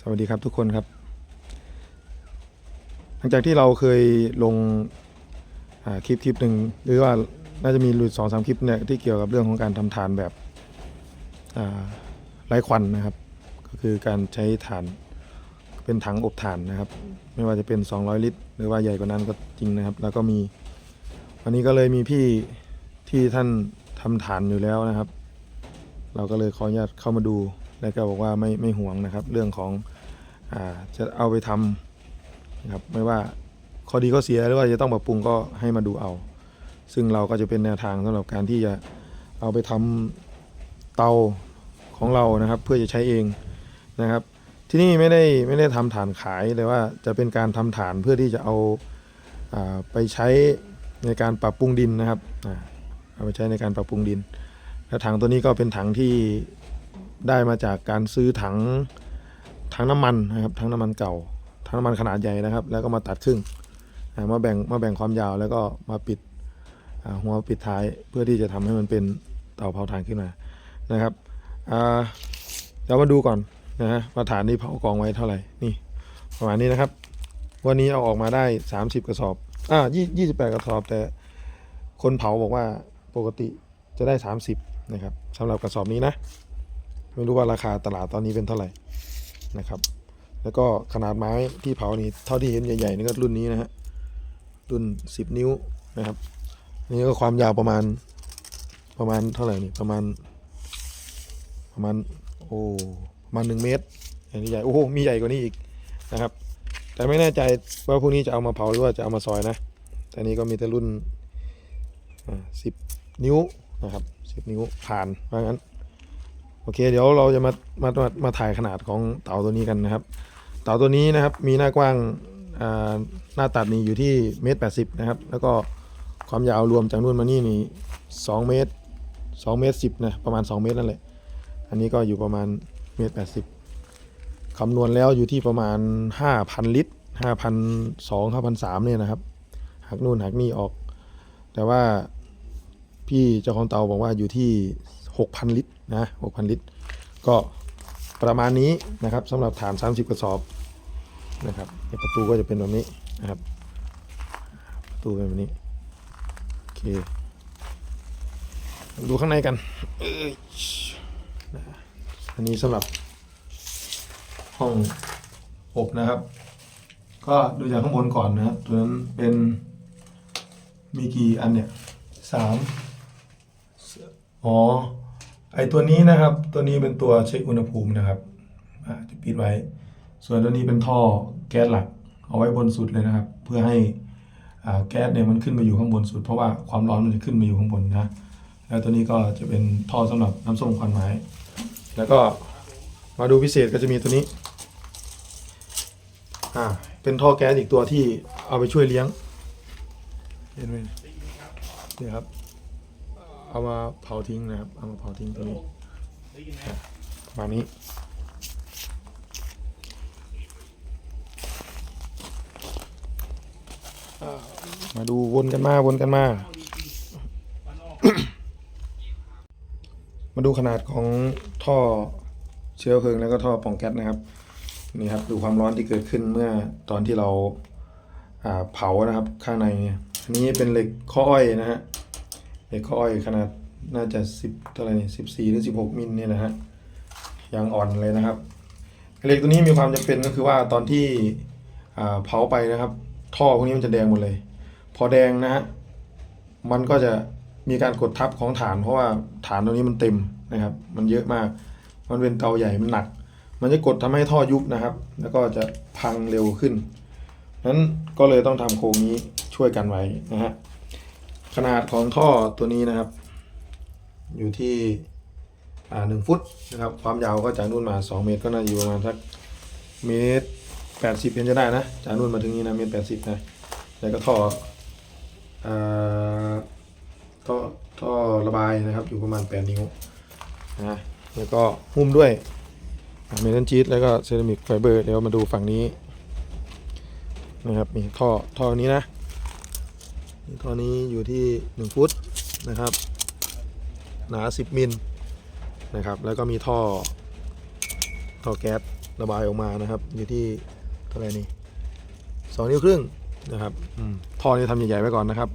สวัสดีครับทุกคนครับ หลังจากที่เราเคยลงคลิปคลิปหนึ่งหรือว่าน่าจะมีหลุดสองสามคลิปเนี่ยที่เกี่ยวกับเรื่องของการทำฐานแบบไร้ควันนะครับ ก็คือการใช้ฐานเป็นถังอบถ่านนะครับ ไม่ว่าจะเป็น 200 ลิตร หรือว่าใหญ่กว่านั้นก็จริงนะครับ แล้วก็มีวันนี้ก็เลยมีพี่ที่ท่านทำฐานอยู่แล้วนะครับ เราก็เลยขออนุญาตเข้ามาดู แล้วก็บอกว่าไม่ไม่ห่วงนะครับ เรื่องของอจะเอาไปทำนะครับไม่ว่าข้อดีข้อเสียหรือว่าจะต้องปรับปรุงก็ให้มาดูเอา ซึ่งเราก็จะเป็นแนวทางสำหรับการที่จะเอาไปทำเตาของเรานะครับ เพื่อจะใช้เองนะครับ ที่นี่ไม่ได้ไม่ได้ทำฐานขายแต่ว่าจะเป็นการทำฐานเพื่อที่จะเอาอาไปใช้ในการปรับปรุงดินนะครับเอาไปใช้ในการปรับปรุงดิน แล้วถังตัวนี้ก็เป็นถังที่ ได้มาจากการซื้อถังถังน้ำมันนะครับถังน้ำมันเก่าถังน้ำมันขนาดใหญ่นะครับ แล้วก็มาตัดครึ่งมาแบ่งมาแบ่งความยาวแล้วก็มาปิดหัวปิดท้ายเพื่อที่จะทำให้มันเป็นเตาเผาถ่านขึ้นมานะครับอ่าเดี๋ยวมาดูก่อนนะฮะว่าฐานที่เผากองไว้เท่าไหร่นี่ประมาณนี้นะครับ วันนี้เอาออกมาได้ 30 กระสอบอ่ายี่สิบแปดกระสอบ แต่คนเผาบอกว่าปกติจะได้ 30นะครับสำหรับกระสอบนี้นะ ไม่รู้ว่าราคาตลาดตอนนี้เป็นเท่าไหร่นะครับ แล้วก็ขนาดไม้ที่เผานี่เท่าที่เห็นใหญ่ๆนี่ก็รุ่นนี้นะฮะรุ่น 10 นิ้วนะครับนี่ก็ความยาวประมาณประมาณเท่าไหร่นี่ประมาณ ประมาณโอ้ประมาณหนึ่งเมตรอย่างนี้ใหญ่โอ้โหมีใหญ่กว่านี้อีกนะครับ แต่ไม่แน่ใจว่าพวกนี้จะเอามาเผาหรือว่าจะเอามาซอยนะแต่นี้ก็มีแต่รุ่นสิบนิ้วนะครับสิบนิ้วผ่านว่างั้น อเคเดี๋ยวเราจะมามามามาถ่ายขนาดของเต่าตัวนี้กันนะครับ เต่าตัวนี้นะครับมีหน้ากว้างหน้าตัดนี่อยู่ที่เมตรแปดสิบนะครับ แล้วก็ความยาวรวมจากนู่นมานี่นี่สองเมตรสองเมตรสิบนะประมาณสองเมตรนั่นแหละ อันนี้ก็อยู่ประมาณเมตรแปดสิบคำนวณแล้วอยู่ที่ประมาณห้าพันลิตรห้าพันสองห้าพันสามเนี่ยนะครับหักนู่นหักนี่ออก แต่ว่าพี่เจ้าของเตาบอกว่าอยู่ที่หกพันลิตร นะหกพันลิตร ก็ประมาณนี้นะครับสำหรับฐาน 30 กระสอบนะครับประตูก็จะเป็นแบบนี้นะครับประตูเป็นแบบนี้โอเคดูข้างในกันอันนี้สำหรับห้องอบนะครับ ก็ดูจากข้างบนก่อนนะครับตัวนั้นเป็นมีกี่อันเนี่ยสามอ๋อ ไอตัวนี้นะครับ ตัวนี้เป็นตัวเช็คอุณหภูมินะครับจะปิดไว้ ส่วนตัวนี้เป็นท่อแก๊สหลัก เอาไว้บนสุดเลยนะครับ เพื่อให้แก๊สเนี่ยมันขึ้นมาอยู่ข้างบนสุด เพราะว่าความร้อนมันจะขึ้นมาอยู่ข้างบนนะ แล้วตัวนี้ก็จะเป็นท่อสำหรับน้ำส้มควันไม้ แล้วก็มาดูพิเศษก็จะมีตัวนี้ อ่า เป็นท่อแก๊สอีกตัวที่เอาไปช่วยเลี้ยง เห็นไหมเนี่ยครับ เอามาเผาทิ้งนะครับ เอามาเผาทิ้งตรงนี้ประมาณนี้ มาดูวนกันมาวนกันมา มาดูขนาดของท่อเชื้อเพลิงแล้วก็ท่อป่องแก๊สนะครับนี่ครับดูความร้อนที่เกิดขึ้นเมื่อตอนที่เราเผานะครับข้างในอันนี้เป็นเหล็กข้ออ้อยนะฮะ เหล็กข้ออ้อยขนาดน่าจะสิบเท่าไหร่นี่สิบสี่หรือสิบหกมิลเนี่ยนะฮะยางอ่อนเลยนะครับเหล็กตัวนี้มีความจำเป็นก็คือว่าตอนที่เผาไปนะครับ ท่อพวกนี้มันจะแดงหมดเลย พอแดงนะฮะมันก็จะมีการกดทับของฐาน เพราะว่าฐานตัวนี้มันเต็มนะครับ มันเยอะมาก มันเป็นเตาใหญ่มันหนัก มันจะกดทำให้ท่อยุบนะครับ แล้วก็จะพังเร็วขึ้นนั้นก็เลยต้องทำโครงนี้ช่วยกันไว้นะฮะ ขนาดของท่อตัวนี้นะครับ อยู่ที่หนึ่งฟุตนะครับ ความยาวก็จากนู่นมา 2 เมตรก็น่าอยู่ประมาณสักเมตรแปดสิบเห็นจะได้นะ จากนู่นมาถึงนี้นะเมตรแปดสิบนะแล้วก็ท่ออท่อท่อระบายนะครับ อยู่ประมาณ8นิ้วนะแล้วก็หุ้มด้วยเมทัลชีตแล้วก็เซรามิกไฟเบอร์เดี๋ยวมาดูฝั่งนี้นะครับมีท่อท่อนี้นะ ท่อนี้อยู่ที่ 1 ฟุตนะครับ หนา 10 มิลนะครับ แล้วก็มีท่อ ท่อแก๊สระบายออกมานะครับ อยู่ที่เท่าไหร่นี่สองนิ้วครึ่งนะครับท่อนี้ทำใหญ่ๆไว้ก่อนนะครับ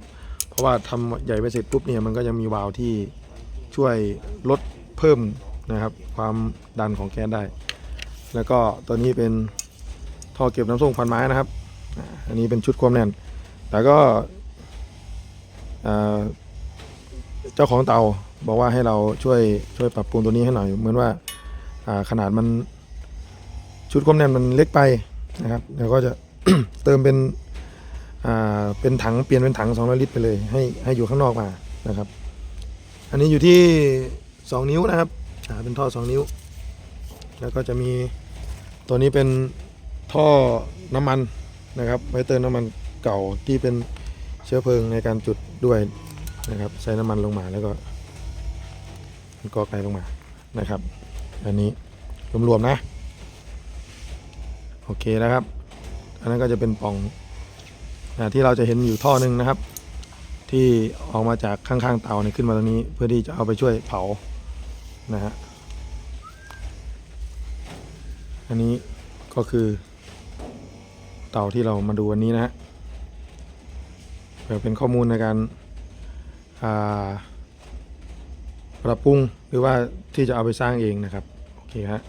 เพราะว่าทำใหญ่ไปเสร็จปุ๊บเนี่ยมันก็ยังมีวาล์วที่ช่วยลดเพิ่มนะครับ ความดันของแก๊สได้ แล้วก็ตัวนี้เป็นท่อเก็บน้ำส้มควันไม้นะครับ อันนี้เป็นชุดความแน่น แต่ก็ เจ้าของเตาบอกว่าให้เราช่วยช่วยปรับปรุงตัวนี้ให้หน่อย เหมือนว่าขนาดมันชุดความแน่นมันเล็กไปนะครับเดี๋ยวก็จะเติมเป็นเป็นถังเปลี่ยนเป็นถัง200ลิตรไปเลย ให้ให้อยู่ข้างนอกมานะครับ อันนี้อยู่ที่ 2 นิ้วนะครับเป็นท่อ 2 นิ้ว แล้วก็จะมีตัวนี้เป็นท่อน้ำมันนะครับไว้เติมน้ำมันเก่าที่เป็น เชื้อเพลิงในการจุดด้วยนะครับ ใช้น้ำมันลงมาแล้วก็กอกไกลงมานะครับ อันนี้รวมๆนะ โอเคนะครับ อันนั้นก็จะเป็นป่องอาที่เราจะเห็นอยู่ท่อหนึ่งนะครับ ที่ออกมาจากข้างๆเตาเนี่ยขึ้นมาตรงนี้ เพื่อที่จะเอาไปช่วยเผานะฮะอันนี้ก็คือเตาที่เรามาดูวันนี้นะฮะ เพื่อเป็นข้อมูลในการาปรับปรุงหรือว่าที่จะเอาไปสร้างเองนะครับ โอเคฮะ